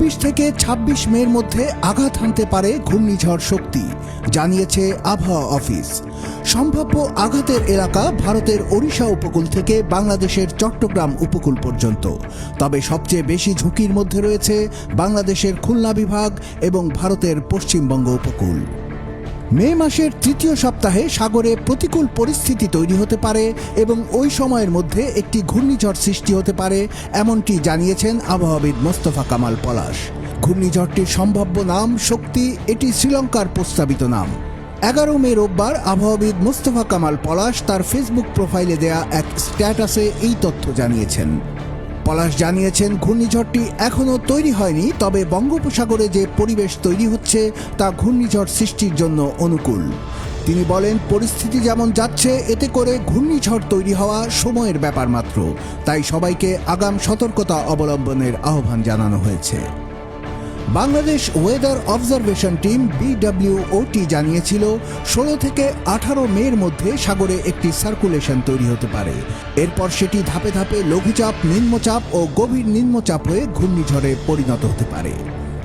চব্বিশ থেকে ২৬ মের মধ্যে আঘাত হানতে পারে ঘূর্ণিঝড় শক্তি, জানিয়েছে আবহাওয়া অফিস। সম্ভাব্য আঘাতের এলাকা ভারতের ওড়িশা উপকূল থেকে বাংলাদেশের চট্টগ্রাম উপকূল পর্যন্ত। তবে সবচেয়ে বেশি ঝুঁকির মধ্যে রয়েছে বাংলাদেশের খুলনা বিভাগ এবং ভারতের পশ্চিমবঙ্গ উপকূল। মে মাসের তৃতীয় সপ্তাহে সাগরে প্রতিকূল পরিস্থিতি তৈরি হতে পারে এবং ওই সময়ের মধ্যে একটি ঘূর্ণিঝড় সৃষ্টি হতে পারে, এমনটি জানিয়েছেন আবহাওয়াবিদ মোস্তফা কামাল পলাশ। ঘূর্ণিঝড়টির সম্ভাব্য নাম, শক্তি, এটি শ্রীলঙ্কার প্রস্তাবিত নাম। এগারো মে রোববার আবহাওয়াবিদ মোস্তফা কামাল পলাশ তার ফেসবুক প্রোফাইলে দেয়া এক স্ট্যাটাসে এই তথ্য জানিয়েছেন। পলাশ জানিয়েছেন, ঘূর্ণিঝড়টি এখনও তৈরি হয়নি, তবে বঙ্গোপসাগরে যে পরিবেশ তৈরি হচ্ছে তা ঘূর্ণিঝড় সৃষ্টির জন্য অনুকূল। তিনি বলেন, পরিস্থিতি যেমন যাচ্ছে, এতে করে ঘূর্ণিঝড় তৈরি হওয়া সময়ের ব্যাপার মাত্র। তাই সবাইকে আগাম সতর্কতা অবলম্বনের আহ্বান জানানো হয়েছে। Bangladesh weather observation team BWOT জানিয়েছিল, ষোলো থেকে আঠারো মের মধ্যে সাগরে একটি সার্কুলেশন তৈরি হতে পারে। এরপর সেটি ধাপে ধাপে লঘুচাপ, নিম্নচাপ ও গভীর নিম্নচাপ হয়ে ঘূর্ণিঝড়ে পরিণত হতে পারে।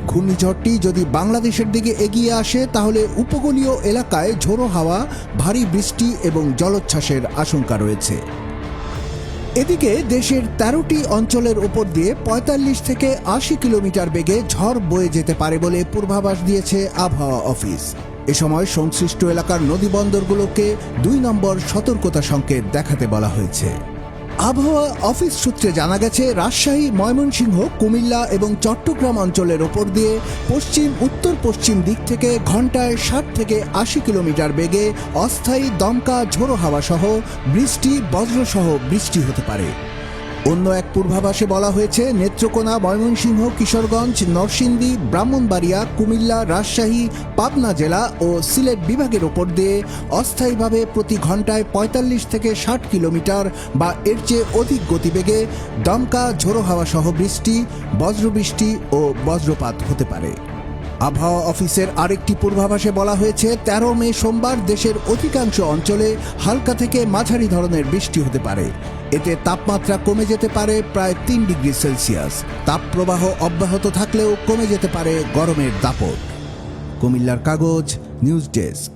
ঘূর্ণিঝড়টি যদি বাংলাদেশের দিকে এগিয়ে আসে, তাহলে উপকূলীয় এলাকায় ঝোড়ো হাওয়া, ভারী বৃষ্টি এবং জলোচ্ছ্বাসের আশঙ্কা রয়েছে। এদিকে দেশের তেরোটি অঞ্চলের উপর দিয়ে ৪৫ থেকে আশি কিলোমিটার বেগে ঝড় বয়ে যেতে পারে বলে পূর্বাভাস দিয়েছে আবহাওয়া অফিস। এ সময় সংশ্লিষ্ট এলাকার নদীবন্দরগুলোকে দুই নম্বর সতর্কতা সংকেত দেখাতে বলা হয়েছে। আবহাওয়া অফিস সূত্রে জানা গেছে, রাজশাহী, ময়মনসিংহ, কুমিল্লা এবং চট্টগ্রাম অঞ্চলের ওপর দিয়ে পশ্চিম উত্তর পশ্চিম দিক থেকে ঘন্টায় ষাট থেকে আশি কিলোমিটার বেগে অস্থায়ী দমকা ঝোড়ো হাওয়া সহ বৃষ্টি, বজ্রসহ বৃষ্টি হতে পারে। অন্য এক পূর্বাভাসে বলা হয়েছে, নেত্রকোনা, ময়মনসিংহ, কিশোরগঞ্জ, নরসিংদী, ব্রাহ্মণবাড়িয়া, কুমিল্লা, রাজশাহী, পাবনা জেলা ও সিলেট বিভাগের ওপর দিয়ে অস্থায়ীভাবে প্রতি ঘন্টায় ৪৫ থেকে ষাট কিলোমিটার বা এর চেয়ে অধিক গতিবেগে দমকা, ঝোড়ো হাওয়া সহ বৃষ্টি, বজ্রবৃষ্টি ও বজ্রপাত হতে পারে। আবহাওয়া অফিসের আরেকটি পূর্বাভাসে বলা হয়েছে, তেরো মে সোমবার দেশের অধিকাংশ অঞ্চলে হালকা থেকে মাঝারি ধরনের বৃষ্টি হতে পারে। এতে তাপমাত্রা কমে যেতে পারে প্রায় তিন ডিগ্রি সেলসিয়াস। তাপপ্রবাহ অব্যাহত থাকলেও কমে যেতে পারে গরমের দাপট। কুমিল্লার কাগজ, নিউজ ডেস্ক।